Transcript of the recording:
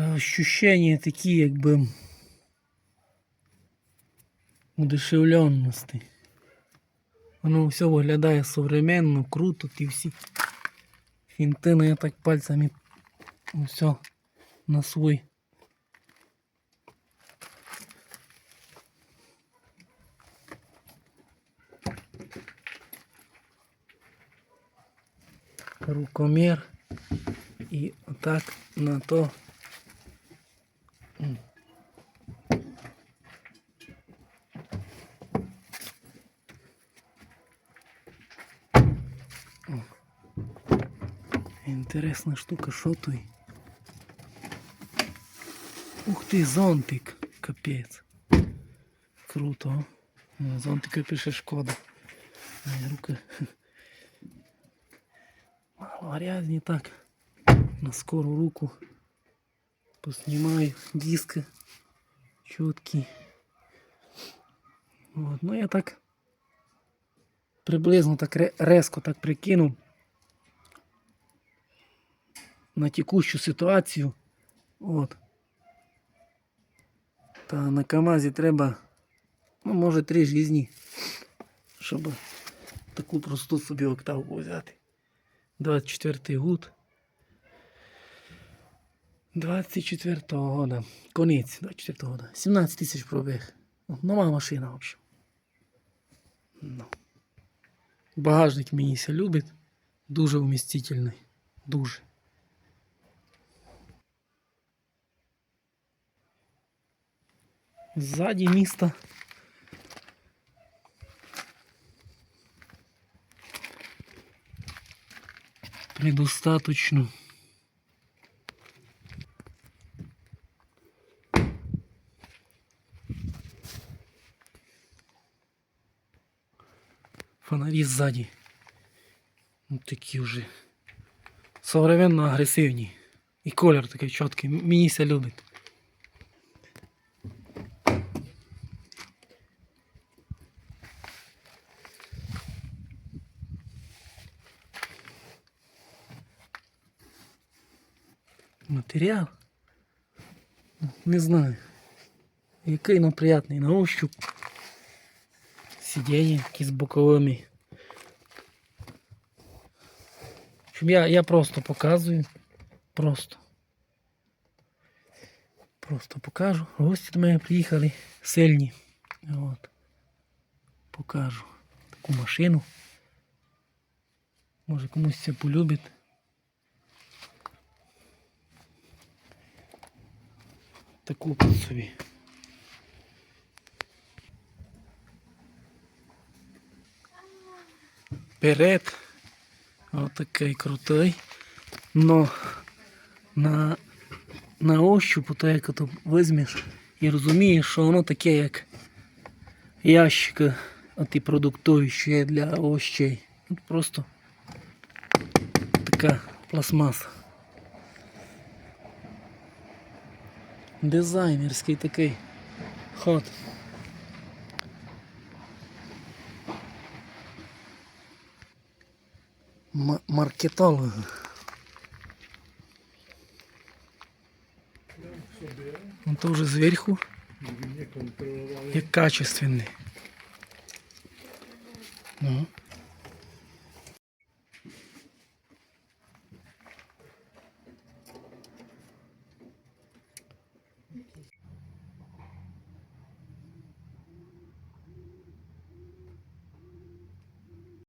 ощущення такі, якби удешевленості. Воно все виглядає современно, круто, ті всі фінти, ну я так пальцями все на свой. Рукомір і отак на то. Інтересна штука, що той? Ух ти, зонтик, капець. Круто. Ну, Зонтика пише шкода. Моя рука. Мало грязні так. На скору руку. Поснімаю диски. Чіткі. От. Ну я так приблизно так резко так прикинув на текущу ситуацію. От. Та на КАМАЗі треба, ну, може, три житті, щоб таку просту собі октавку взяти. 24 год. 24-го года. Конець 24-го года. 17 тисяч пробіг. Нова машина, в общем. Ну. Багажник мені любить. Дуже вмістительний. Дуже. Ззаді міста. Предостаточно. Фонарі ззаді. Ну, такі вже современно. І колір такий чіткий. Мені Матеріал? Ну, Не знаю. Який ну приятний на ощуп. Сидіння якісь боковими. В общем, я, я просто показую. Просто. Просто покажу. Гості до мене приїхали сильні. От. Покажу таку машину. Може комусь це полюбить. Таку собі. Перед. Отакий крутий. Но на, на ощупу, то як то візьмеш і розумієш, що воно таке, як ящика, оті продуктові, є для овощей. Просто така пластмаса. Дизайнерський такий ход. М- маркетолог. Он то вже зверху, як качественний. Ну.